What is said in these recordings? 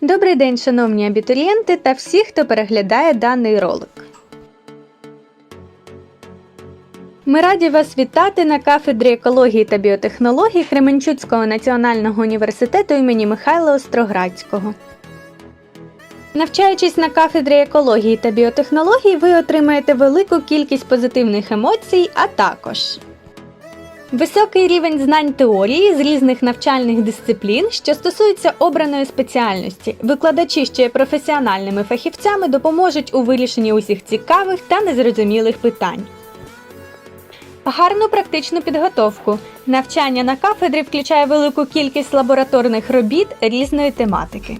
Добрий день, шановні абітурієнти та всі, хто переглядає даний ролик. Ми раді вас вітати на кафедрі екології та біотехнологій Кременчуцького національного університету імені Михайла Остроградського. Навчаючись на кафедрі екології та біотехнологій, ви отримаєте велику кількість позитивних емоцій, а також Високий рівень знань теорії з різних навчальних дисциплін, що стосуються обраної спеціальності. Викладачі, що є професіональними фахівцями, допоможуть у вирішенні усіх цікавих та незрозумілих питань. Гарну практичну підготовку. Навчання на кафедрі включає велику кількість лабораторних робіт різної тематики.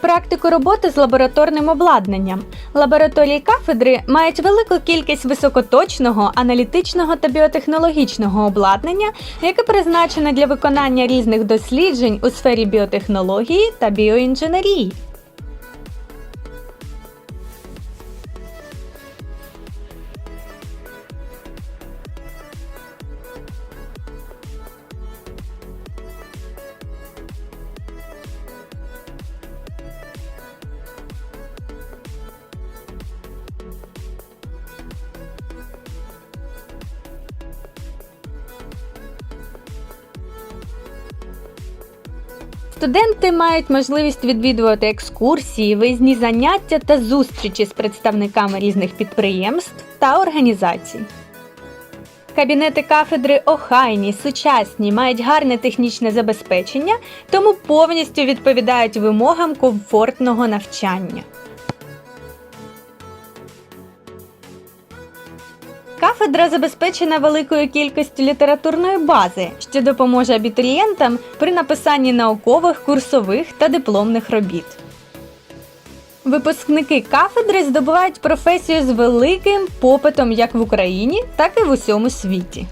Практику роботи з лабораторним обладнанням. Лабораторії кафедри мають велику кількість високоточного, аналітичного та біотехнологічного обладнання, яке призначене для виконання різних досліджень у сфері біотехнології та біоінженерії. Студенти мають можливість відвідувати екскурсії, виїзні заняття та зустрічі з представниками різних підприємств та організацій. Кабінети кафедри охайні, сучасні, мають гарне технічне забезпечення, тому повністю відповідають вимогам комфортного навчання. Кафедра забезпечена великою кількістю літературної бази, що допоможе абітурієнтам при написанні наукових, курсових та дипломних робіт. Випускники кафедри здобувають професію з великим попитом як в Україні, так і в усьому світі.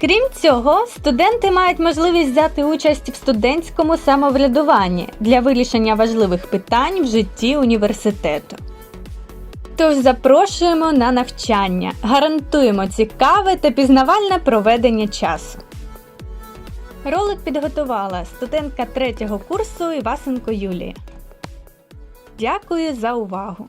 Крім цього, студенти мають можливість взяти участь в студентському самоврядуванні для вирішення важливих питань в житті університету. Тож запрошуємо на навчання. Гарантуємо цікаве та пізнавальне проведення часу. Ролик підготувала студентка третього курсу Івасенко Юлія. Дякую за увагу!